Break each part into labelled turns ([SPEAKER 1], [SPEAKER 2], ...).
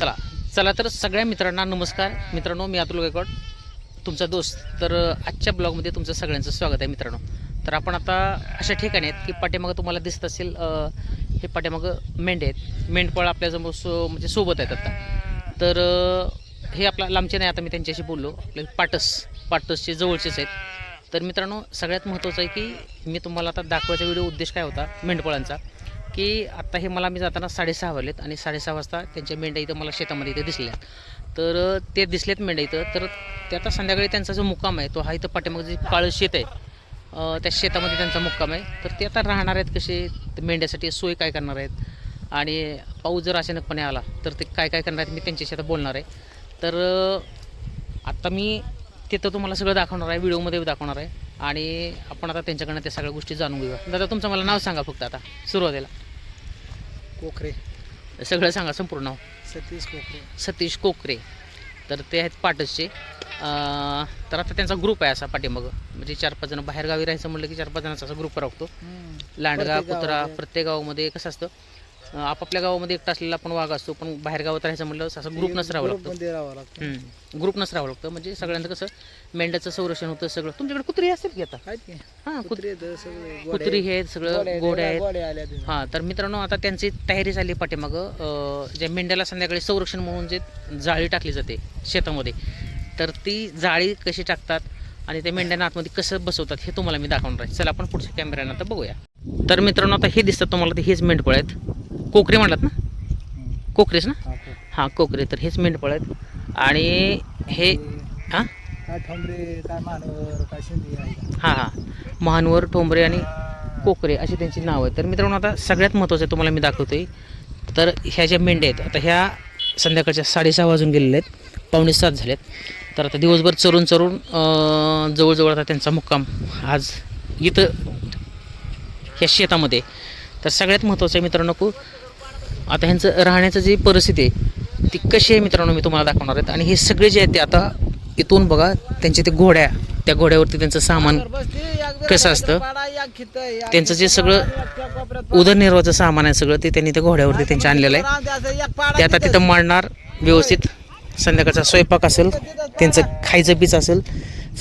[SPEAKER 1] चला चला तर सगळ्या मित्रांना नमस्कार. मित्रांनो मी अतुल गायकवाड. तुमचा दोस्त. तर आजच्या ब्लॉगमध्ये तुमचं सगळ्यांचं स्वागत आहे मित्रांनो. तर आपण आता अशा ठिकाणी आहेत की पाठीमागं तुम्हाला दिसत असेल हे पाठीमागं मेंढे आहेत. मेंढपाळ आपल्यासमोर सो म्हणजे सोबत आहेत आता. तर हे आपला लांबचे नाही आता मी त्यांच्याशी बोललो. आपले पाटस पाटसचे जवळचेच आहेत. तर मित्रांनो सगळ्यात महत्त्वाचं आहे की मी तुम्हाला आता दाखवायचा व्हिडिओ उद्देश काय होता मेंढपाळांचा. की आत्ता हे मला मी जाताना साडेसहा वाजलेत आणि साडेसहा वाजता त्यांच्या मेंढ्या इथं मला शेतामध्ये इथं दिसल्या तर ते दिसलेत मेंढ्या इथं. तर ते आता संध्याकाळी त्यांचा जो मुक्काम आहे तो हा इथं पाठीमागं जे काळं शेत आहे त्या शेतामध्ये त्यांचा मुक्काम आहे. तर ते आता राहणार आहेत कसे? मेंढ्यासाठी सोय काय करणार आहेत? आणि पाऊस जर अचानकपणे आला तर ते काय काय करणार आहेत? मी त्यांच्याशी आता बोलणार आहे. तर आत्ता मी तिथं तुम्हाला सगळं दाखवणार आहे व्हिडिओमध्ये दाखवणार आहे. आणि आपण आता त्यांच्याकडनं त्या सगळ्या गोष्टी जाणून घेऊया. दादा तुमचं मला नाव सांगा फक्त आता सुरुवातीला.
[SPEAKER 2] कोकरे.
[SPEAKER 1] सगळं सांगा संपूर्ण नाव.
[SPEAKER 2] सतीश कोकरे.
[SPEAKER 1] सतीश कोकरे. तर ते आहेत पाटसचे. अं, तर आता त्यांचा ग्रुप आहे असा पाठीमागं. म्हणजे चार पाच जण बाहेरगावी राहायचं म्हटलं की चार पाच जणांचा असा ग्रुप राखतो लांडगा कुत्रा. प्रत्येक गावामध्ये कसं असतं आपापल्या गावामध्ये एकटा असलेला पण वाघ असतो पण बाहेर गावात राहायचं म्हटलं असं ग्रुप नच राहावं लागतं. ग्रुप नच राहावं लागतं. म्हणजे सगळ्यांचं कसं मेंढ्याचं संरक्षण होतं सगळं. तुमच्याकडे कुत्री असेल की आता? हां कुत
[SPEAKER 2] कुत्रे
[SPEAKER 1] कुत्री हे सगळं गोड्या आहेत. हां तर मित्रांनो आता त्यांची तयारी झाली पाठीमागं. अं, ज्या मेंढ्याला संध्याकाळी संरक्षण म्हणून जे जाळी टाकली जाते शेतामध्ये तर ती जाळी कशी टाकतात आणि त्या मेंढ्यांना आतमध्ये कसं बसवतात हे तुम्हाला मी दाखवणार आहे. चला आपण पुढच्या कॅमेऱ्यानं आता बघूया. तर मित्रांनो आता हे दिसतात तुम्हाला ते हेच मेंढपळ आहेत. कोकरे म्हणलात ना. कोकरेच ना?
[SPEAKER 2] हा, कोकरे.
[SPEAKER 1] तर हेच मेंढपळ आहेत. आणि हे हां?
[SPEAKER 2] ठोंबरे
[SPEAKER 1] हां हां. महानवर टोंबरे आणि कोकरे अशी त्यांची नावं आहेत. तर मित्रांनो आता सगळ्यात महत्त्वाचं आहे तुम्हाला मी दाखवतोय. तर ह्या ज्या मेंढ्या आहेत आता ह्या संध्याकाळच्या साडेसहा वाजून गेलेल्या आहेत. पावणे सात झालेत. तर आता दिवसभर चरून चरून जवळजवळ आता त्यांचा मुक्काम आज इथं ह्या शेतामध्ये. तर सगळ्यात महत्त्वाचं आहे मित्रांनो आता ह्यांचं राहण्याचं जी परिस्थिती आहे ती कशी आहे मित्रांनो मी तुम्हाला दाखवणार आहेत. आणि हे सगळे जे आहेत ते आता इथून बघा त्यांचे ते घोड्या त्या घोड्यावरती त्यांचं सामान कसं असतं? त्यांचं जे सगळं उदरनिर्वाहाचं सामान आहे सगळं ते त्यांनी त्या घोड्यावरती त्यांच्या आणलेलं आहे. ते आता तिथं मांडणार व्यवस्थित संध्याकाळचा स्वयंपाक असेल त्यांचं खायचं पीच असेल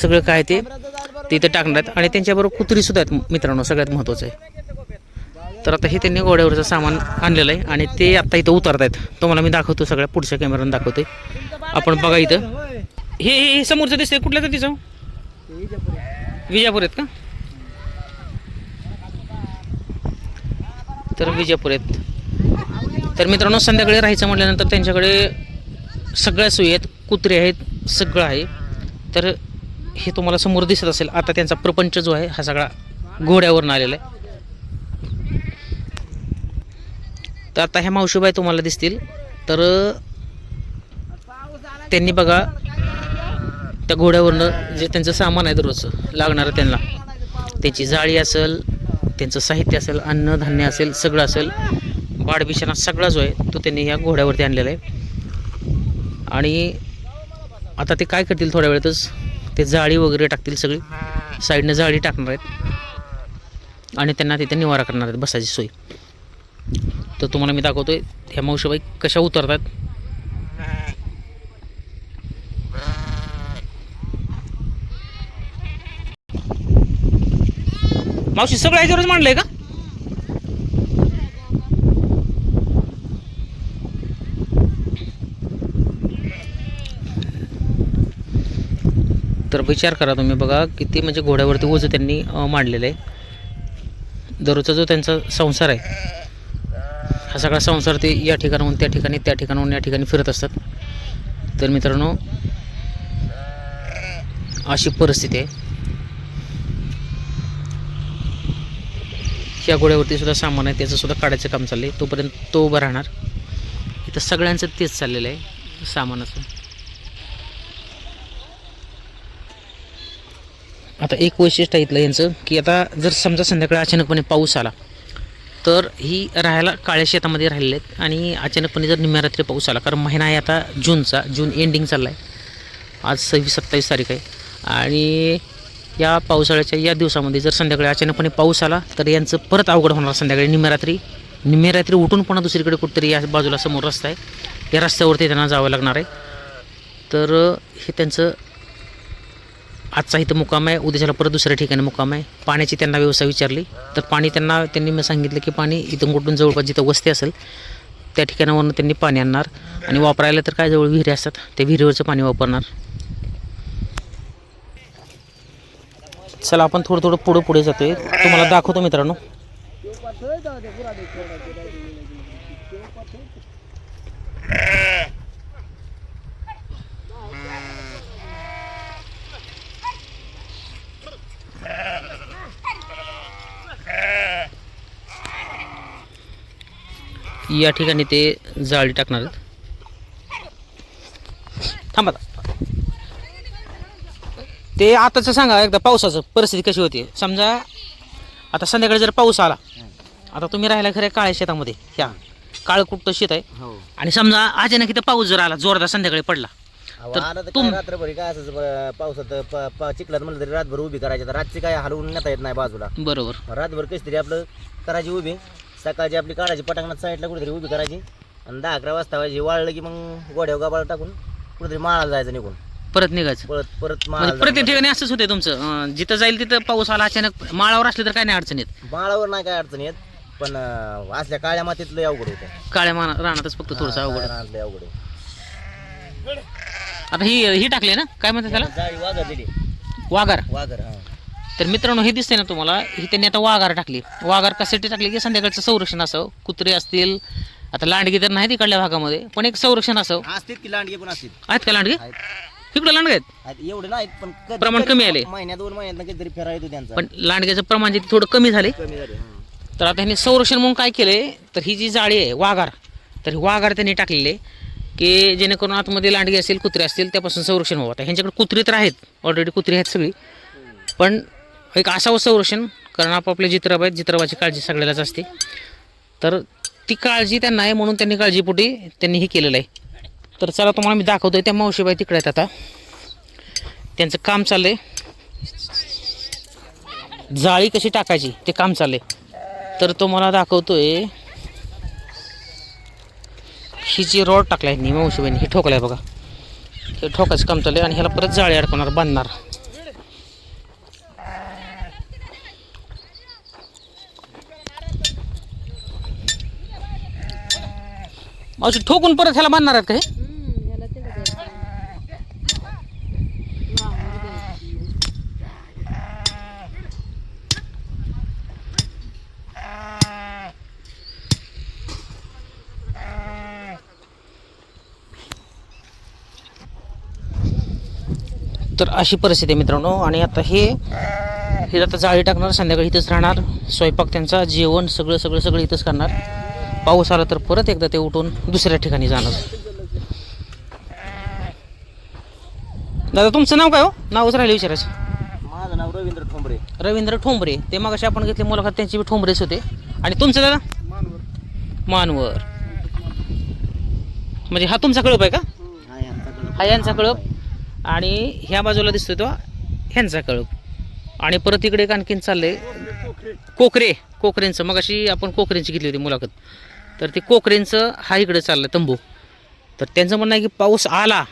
[SPEAKER 1] सगळं काय ते तिथं टाकणार आहेत. आणि त्यांच्याबरोबर कुत्रीसुद्धा आहेत मित्रांनो सगळ्यात महत्त्वाचं आहे. तर आता हे त्यांनी घोड्यावरचं सामान आणलेलं आहे आणि ते आता इथं उतरत आहेत तुम्हाला मी दाखवतो सगळ्या पुढच्या कॅमेऱ्यानं दाखवतोय. आपण बघा इथं. हे हे हे समोरचं दिसतंय. कुठल्या तर तिचं हो? विजापूर आहेत का? तर विजापूर आहेत. तर मित्रांनो संध्याकाळी राहायचं म्हटल्यानंतर त्यांच्याकडे सगळ्या सोयी आहेत. कुत्रे आहेत सगळं आहे. तर हे तुम्हाला समोर दिसत असेल. आता त्यांचा प्रपंच जो आहे हा सगळा घोड्यावरून आलेला आहे. तर आता ह्या मावशीबाई तुम्हाला दिसतील. तर त्यांनी बघा त्या घोड्यावरनं जे त्यांचं सामान आहे दररोजचं लागणारं त्यांना. त्यांची जाळी असेल त्यांचं साहित्य असेल अन्नधान्य असेल सगळं असेल बाडबिशाना सगळा जो आहे तो त्यांनी ह्या घोड्यावरती आणलेला आहे. आणि आता ते काय करतील थोड्या वेळातच ते जाळी वगैरे टाकतील सगळी. साईडनं जाळी टाकणार आहेत. आणि त्यांना तिथे निवारा करणार आहेत बसायची सोय. तर तुम्हाला मी दाखवतोय ह्या मावशीबाई कशा उतरतात. मावशी सगळं ह्याच्यावरच मांडलंय का? तर विचार करा तुम्ही बघा किती म्हणजे घोड्यावरती ओझं त्यांनी मांडलेलं आहे. दररोजचा जो त्यांचा संसार आहे हा सगळा संसार ते या ठिकाणाहून त्या ठिकाणी त्या ठिकाणाहून या ठिकाणी फिरत असतात. तर मित्रांनो अशी परिस्थिती आहे. या गोळ्यावरती सुद्धा सामान आहे त्याचं सुद्धा काढायचं काम चाललंय. तोपर्यंत तो उभा राहणार. इथं सगळ्यांचं तेच चाललेलं आहे सामानाचं. आता एक वैशिष्ट्य आहे इथलं यांचं की आता जर समजा संध्याकाळी अचानकपणे पाऊस आला तर ही राहायला काळ्या शेतामध्ये राहिलेले आहेत. आणि अचानकपणे जर निम्या रात्री पाऊस आला कारण महिना आहे आता जूनचा जून एंडिंग चालला आहे आज सव्वीस सत्तावीस तारीख आहे. आणि या पावसाळ्याच्या या दिवसामध्ये जर संध्याकाळी अचानकपणे पाऊस आला तर यांचं परत अवघड होणार संध्याकाळी निम्या रात्री. निम्या रात्री उठून पुन्हा दुसरीकडे कुठेतरी या बाजूला समोर रस्ता आहे. या रस्त्यावरती त्यांना जावं लागणार आहे. तर हे त्यांचं आजचा इथं मुक्काम आहे. उद्याच्याला परत दुसऱ्या ठिकाणी मुक्काम आहे. पाण्याची त्यांना व्यवस्था विचारली. तर पाणी त्यांना त्यांनी मी सांगितलं की पाणी इथून कुठून जवळपास जिथं वस्ती असेल त्या ठिकाणावरून त्यांनी पाणी आणणार. आणि वापरायला तर काय जवळ विहिरी असतात त्या विहिरीवरचं पाणी वापरणार. चला आपण थोडं थोडं पुढं पुढे जातोय. तुम्हाला दाखवतो मित्रांनो. या ठिकाणी ते जाळी टाकणार आहेत. थांबा. ते आताचं सांगा एकदा पावसाचं परिस्थिती कशी होती? समजा आता संध्याकाळी जर पाऊस आला आता तुम्ही राहिला खऱ्या काळ्या शेतामध्ये ह्या काळ कुठं शेत आहे.
[SPEAKER 2] हो.
[SPEAKER 1] आणि समजा अचानक इथं पाऊस जर आला जोरदार संध्याकाळी पडला तर तुम-
[SPEAKER 3] काय रात्रभरी काय असं पावसात चिखलात म्हणलं तरी रातभर उभी करायची रातची काय हलवून नेता येत नाही बाजूला.
[SPEAKER 1] बरोबर.
[SPEAKER 3] रातभर कशी तरी आपलं करायची उभी. सकाळची आपली काढायची पटांगणात साईडला कुठेतरी उभी करायची. आणि दहा अकरा वाजता व्हायची वाळलं की मग गोड्यावर गाबाळ टाकून कुठेतरी माळाला जायचं निघून.
[SPEAKER 1] परत निघायचं.
[SPEAKER 3] परत परत
[SPEAKER 1] म्हणजे
[SPEAKER 3] माळाला
[SPEAKER 1] प्रत्येक ठिकाणी असंच होते तुमचं. अं, जिथं जाईल तिथं पाऊस आला अचानक माळावर असले तर काय नाही अडचण येत.
[SPEAKER 3] माळावर नाही काय अडचण येत पण अं, असल्या काळ्या मातीत लय अवघड होतं
[SPEAKER 1] काळ्या मा रानातच फक्त थोडंसं अवघड.
[SPEAKER 3] लय अवघड आहे.
[SPEAKER 1] आता ही ही टाकले ना? काय म्हणतात त्याला?
[SPEAKER 3] जाळी वाघर दिली
[SPEAKER 1] वाघार.
[SPEAKER 3] वाघर हा.
[SPEAKER 1] तर मित्रांनो हे दिसतंय ना तुम्हाला? ही त्यांनी आता वाघार टाकली. वाघार कशासाठी टाकली? की संध्याकाळचं संरक्षण असावं कुत्रे असतील आता लांडगी तर नाही तिकडल्या भागामध्ये पण एक संरक्षण असावं
[SPEAKER 3] असतील की लांडगे पण असतील?
[SPEAKER 1] आहेत का लांडगे?
[SPEAKER 3] आहेत.
[SPEAKER 1] इकडं लांडगे आहेत?
[SPEAKER 3] एवढे नाहीत पण कधी-
[SPEAKER 1] प्रमाण
[SPEAKER 3] कधी
[SPEAKER 1] कमी आले.
[SPEAKER 3] महिन्यात दोन महिन्यात कधीतरी फिरायला येतो त्यांचा.
[SPEAKER 1] पण लांडग्याचं प्रमाण जे थोडं कमी झाले.
[SPEAKER 3] कमी झाले हा.
[SPEAKER 1] तर आता ह्यांनी संरक्षण म्हणून काय केलंय? तर ही जी जाळी आहे वाघार तर ही वाघार त्यांनी टाकलेली आहे की जेणेकरून आतमध्ये लांडगे असतील कुत्रे असतील त्यापासून संरक्षण व्हावं. आता ह्यांच्याकडे कुत्री तर आहेत. ऑलरेडी कुत्री आहेत सगळी. पण हो, एक असावं संरक्षण कारण आपापले जित्रब आहेत जित्रबाची काळजी सगळ्यालाच असते. तर ती काळजी त्यांना आहे म्हणून त्यांनी काळजीपोटी त्यांनी हे केलेलं आहे. तर चला तुम्हाला मी दाखवतो त्या मावशीबाई तिकडे आहेत आता. त्यांचं काम चाललं आहे जाळी कशी टाकायची ते काम चाललंय. तर तुम्हाला दाखवतोय ही जी रॉड टाकलाय ह्यांनी मावशीबाईंनी हे ठोकलाय बघा. हे ठोकायचं काम चाललंय आणि ह्याला परत जाळी अडकवणार बांधणार. मावशी ठोकून परत ह्याला बांधणार आहेत का हे? तर अशी परिस्थिती आहे मित्रांनो. आणि आता हे हे आता जाळी टाकणार संध्याकाळी इथंच राहणार. स्वयंपाक त्यांचा जेवण सगळं सगळं सगळं इथंच करणार. पाऊस आला तर परत एकदा ते उठून दुसऱ्या ठिकाणी जाणार दादा तुमचं नाव काय हो? नावच राहिले विचारायचं.
[SPEAKER 3] माझं नाव रवींद्र ठोंबरे.
[SPEAKER 1] रवींद्र ठोंबरे. ते मग आपण घेतले मुलाखत त्यांची बी ठोंबरेच होते. आणि तुमचं दादा? मानवर. म्हणजे हा तुमचा कळप आहे का?
[SPEAKER 3] हा यांचा
[SPEAKER 1] कळप. आणि ह्या बाजूला दिसतोय तो ह्यांचा कळप. आणि परत इकडे एक आणखीन चाललंय कोकरे. कोकरेंचं. मग अशी आपण कोकरेंची घेतली होती मुलाखत. तर ते कोकरेंचं हा इकडे चाललं तंबू. तर त्यांचं म्हणणं आहे की पाऊस आला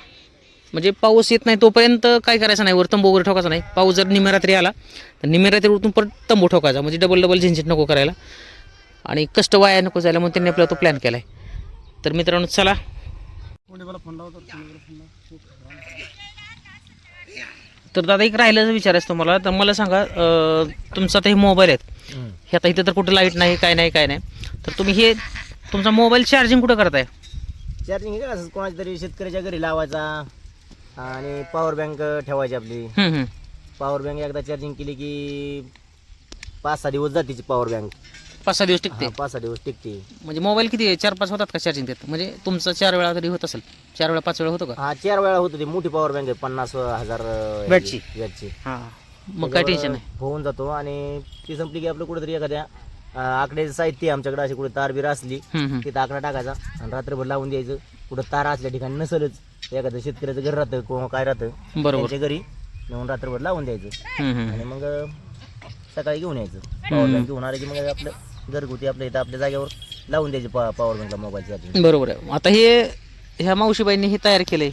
[SPEAKER 1] म्हणजे पाऊस येत नाही तोपर्यंत काय करायचं नाही वर तंबू वगैरे ठोकायचा नाही. पाऊस जर निमेरात्री आला तर निमेरात्री उठून परत तंबू ठोकायचा म्हणजे डबल डबल झिंझिट नको करायला. आणि कष्ट वाया नको जायला म्हणून त्यांनी आपला तो प्लॅन केला आहे तर मित्रांनो चला. तर दादा एक राहिल्याचं विचारायचं तुम्हाला तर मला सांगा तुमचं तुमचा आता हे मोबाईल आहेत. हे आता इथं तर कुठं लाइट नाही काय नाही काय नाही. तर तुम्ही हे तुमचा मोबाईल चार्जिंग कुठं करताय?
[SPEAKER 3] चार्जिंग काय असं कोणाच्या तरी शेतकऱ्याच्या घरी लावायचा आणि पॉवर बँक ठेवायची आपली.
[SPEAKER 1] हम्म, हम्म.
[SPEAKER 3] पॉवर बँक एकदा चार्जिंग केली की पाच सहा दिवस जाते पॉवर बँक
[SPEAKER 1] पाच सहा दिवस टिकते?
[SPEAKER 3] पाच सहा दिवस टिकते.
[SPEAKER 1] म्हणजे मोबाईल किती चार पाच होतात का चार्जिंग देत? म्हणजे तुमचं चार वेळा तरी होत असेल. चार वेळा पाच वेळा होतो का?
[SPEAKER 3] हा चार वेळा होतो ती मोठी पॉवर बँक आहे पन्नास हजार अं,
[SPEAKER 1] वॅटची?
[SPEAKER 3] वॅटची
[SPEAKER 1] हां. मग काय टेन्शन नाही.
[SPEAKER 3] होऊन जातो आणि ती संपली की आपलं कुठेतरी एखाद्या अं, आकड्याचं साहित्य आमच्याकडे अशी कुठे तार बीर असली. तिथं आकडा टाकायचा आणि रात्रभर लावून द्यायचं. कुठं तार असल्या ठिकाणी नसलच. एखादं शेतकऱ्याचं घर राहतं किंवा काय राहतं
[SPEAKER 1] बरोबर.
[SPEAKER 3] त्यांच्या घरी नेऊन रात्रभर लावून द्यायचं. आणि मग सकाळी घेऊन यायचं. पॉवर बँक घेऊन आलं की मग आपलं घरगुती आपल्या इथं आपल्या जागेवर लावून द्यायचे पॉवर बँकला मोबाईल चार्जिंग
[SPEAKER 1] बरोबर आहे. आता हे ह्या मावशीबाईंनी हे तयार केलंय.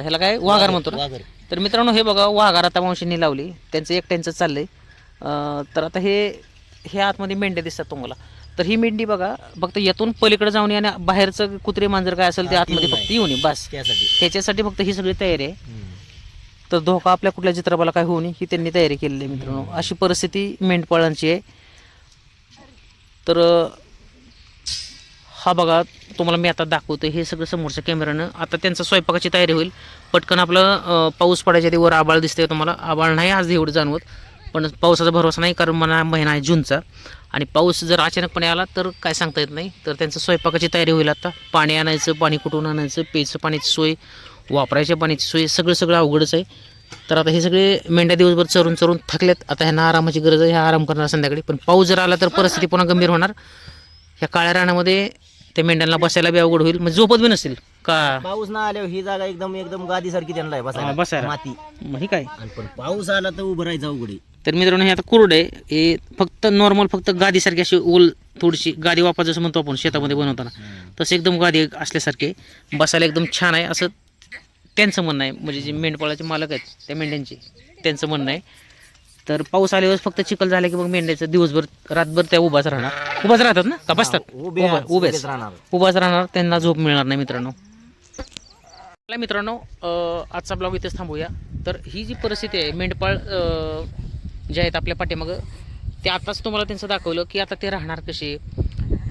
[SPEAKER 1] ह्याला काय? वाघार म्हणतो ना? तर मित्रांनो हे बघा वाघार आता मावशींनी लावली. त्यांचं एकट्यांचं चाललंय. अं, तर आता हे हे आतमध्ये मेंढ्या दिसतात तुम्हाला. तर ही मेंढी बघा फक्त येतून पलीकडे जाऊन आणि बाहेरचं कुत्रे मांजर काय असेल ते आतमध्ये फक्त येऊन बस.
[SPEAKER 3] त्यासाठी.
[SPEAKER 1] ह्याच्यासाठी फक्त ही सगळी तयारी आहे. तर धोका आपल्या कुठल्या चित्रपाला काय होऊ नये ही त्यांनी तयारी केलेली आहे मित्रांनो. अशी परिस्थिती मेंढपाळांची आहे. तर हा बघा तुम्हाला मी आता दाखवतो हे सगळं समोरच्या कॅमेऱ्यानं आता त्यांचं स्वयंपाकाची तयारी होईल. पटकन आपलं पाऊस पडायच्या आधी वर आबाळ दिसतंय तुम्हाला. आबाळ नाही आज एवढं जाणवत. पण पावसाचा भरोसा नाही कारण मला महिना आहे जूनचा. आणि पाऊस जर अचानकपणे आला तर काय सांगता येत नाही. तर त्यांचं स्वयंपाकाची तयारी होईल आता. पाणी आणायचं पाणी कुठून आणायचं प्यायचं पाण्याची सोय वापरायच्या पाण्याची सोय सगळं सगळं अवघडच आहे. तर आता हे सगळे मेंढ्या दिवसभर चरून चरून थकलेत. आता ह्यांना आरामाची गरज आहे ह्या आराम करणार संध्याकाळी. पण पाऊस जर आला तर परिस्थिती पुन्हा गंभीर होणार. ह्या काळ्या रानामध्ये त्या मेंढ्यांना बसायला बी अवघड होईल. म्हणजे झोपत बी नसेल. का?
[SPEAKER 3] पाऊस ना आल्यावर ही जागा एकदम एकदम गादी सारखी त्यांना आहे बसायला.
[SPEAKER 1] बसायला.
[SPEAKER 3] माती.
[SPEAKER 1] हे काय?
[SPEAKER 3] पण पाऊस आला तर उभं राहायचं अवघड आहे.
[SPEAKER 1] तर मित्रांनो हे आता कुरड आहे. हे फक्त नॉर्मल फक्त गादीसारखी अशी ओल थोडीशी गादी वापा जसं म्हणतो आपण शेतामध्ये बनवताना. तसं एकदम गादी असल्यासारखे बसायला एकदम छान आहे. असं त्यांचं म्हणणं आहे. म्हणजे जे मेंढपाळाचे मालक आहेत त्या मेंढ्यांचे त्यांचं म्हणणं आहे. तर पाऊस आल्यावर फक्त चिखल झाला की मग मेंढ्याचं दिवसभर रातभर त्या उभाच राहणार. उभाच राहतात ना? का बसतात? उभेच.
[SPEAKER 3] राहणार.
[SPEAKER 1] उभाच राहणार त्यांना झोप मिळणार नाही मित्रांनो. मित्रांनो आजचा ब्लॉग इथेच थांबूया. तर ही जी परिस्थिती आहे मेंढपाळ जे आहेत आपल्या पाठीमागं ते आताच तुम्हाला त्यांचं दाखवलं की आता ते राहणार कसे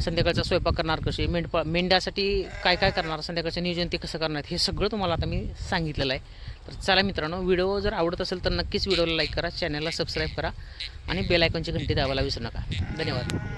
[SPEAKER 1] संध्याकाळचा स्वयंपाक करणार कसे मेंढपाळ मेंढ्यासाठी काय काय करणार संध्याकाळचं नियोजन ते कसं करणार हे सगळं तुम्हाला आता मी सांगितलेलं आहे. तर चला मित्रांनो व्हिडिओ जर आवडत असेल तर नक्कीच व्हिडिओला लाईक करा चॅनलला सबस्क्राईब करा आणि बेल आयकॉनची घंटी दाबायला विसरू नका. धन्यवाद.